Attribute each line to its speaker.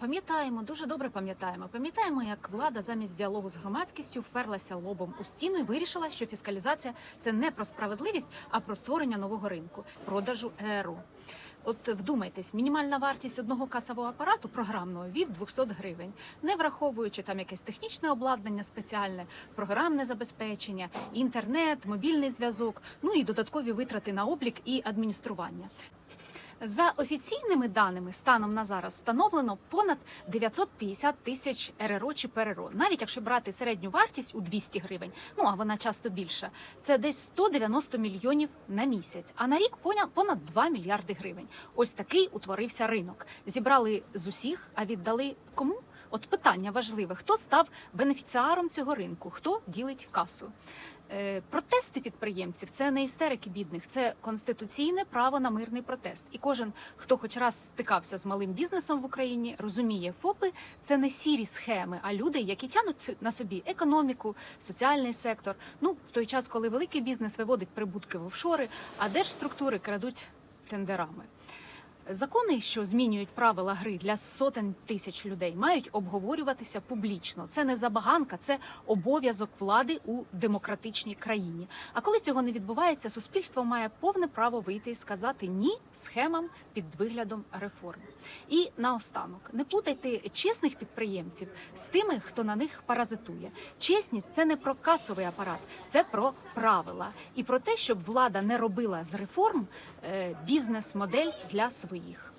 Speaker 1: Пам'ятаємо, дуже добре пам'ятаємо. Пам'ятаємо, як влада замість діалогу з громадськістю вперлася лобом у стіну і вирішила, що фіскалізація це не про справедливість, а про створення нового ринку продажу ЕРО. От вдумайтесь, мінімальна вартість одного касового апарату програмного від 200 гривень, не враховуючи там якесь технічне обладнання спеціальне, програмне забезпечення, інтернет, мобільний зв'язок, ну і додаткові витрати на облік і адміністрування. За офіційними даними, станом на зараз встановлено понад 950 тисяч РРО чи ПРРО. Навіть якщо брати середню вартість у 200 гривень, ну а вона часто більша, це десь 190 мільйонів на місяць. А на рік понад 2 мільярди гривень. Ось такий утворився ринок. Зібрали з усіх, а віддали кому? От питання важливе: хто став бенефіціаром цього ринку, хто ділить касу? Е, Протести підприємців це не істерики бідних, це конституційне право на мирний протест. І кожен, хто хоч раз стикався з малим бізнесом в Україні, розуміє, ФОПи це не сірі схеми, а люди, які тянуть на собі економіку, соціальний сектор. Ну в той час, коли великий бізнес виводить прибутки в офшори, а держструктури крадуть тендерами. Закони, що змінюють правила гри для сотень тисяч людей, мають обговорюватися публічно. Це не забаганка, це обов'язок влади у демократичній країні. А коли цього не відбувається, суспільство має повне право вийти і сказати ні схемам під виглядом реформ. І наостанок, не плутайте чесних підприємців з тими, хто на них паразитує. Чесність це не про касовий апарат, це про правила і про те, щоб влада не робила з реформ е, бізнес-модель для своїх їх.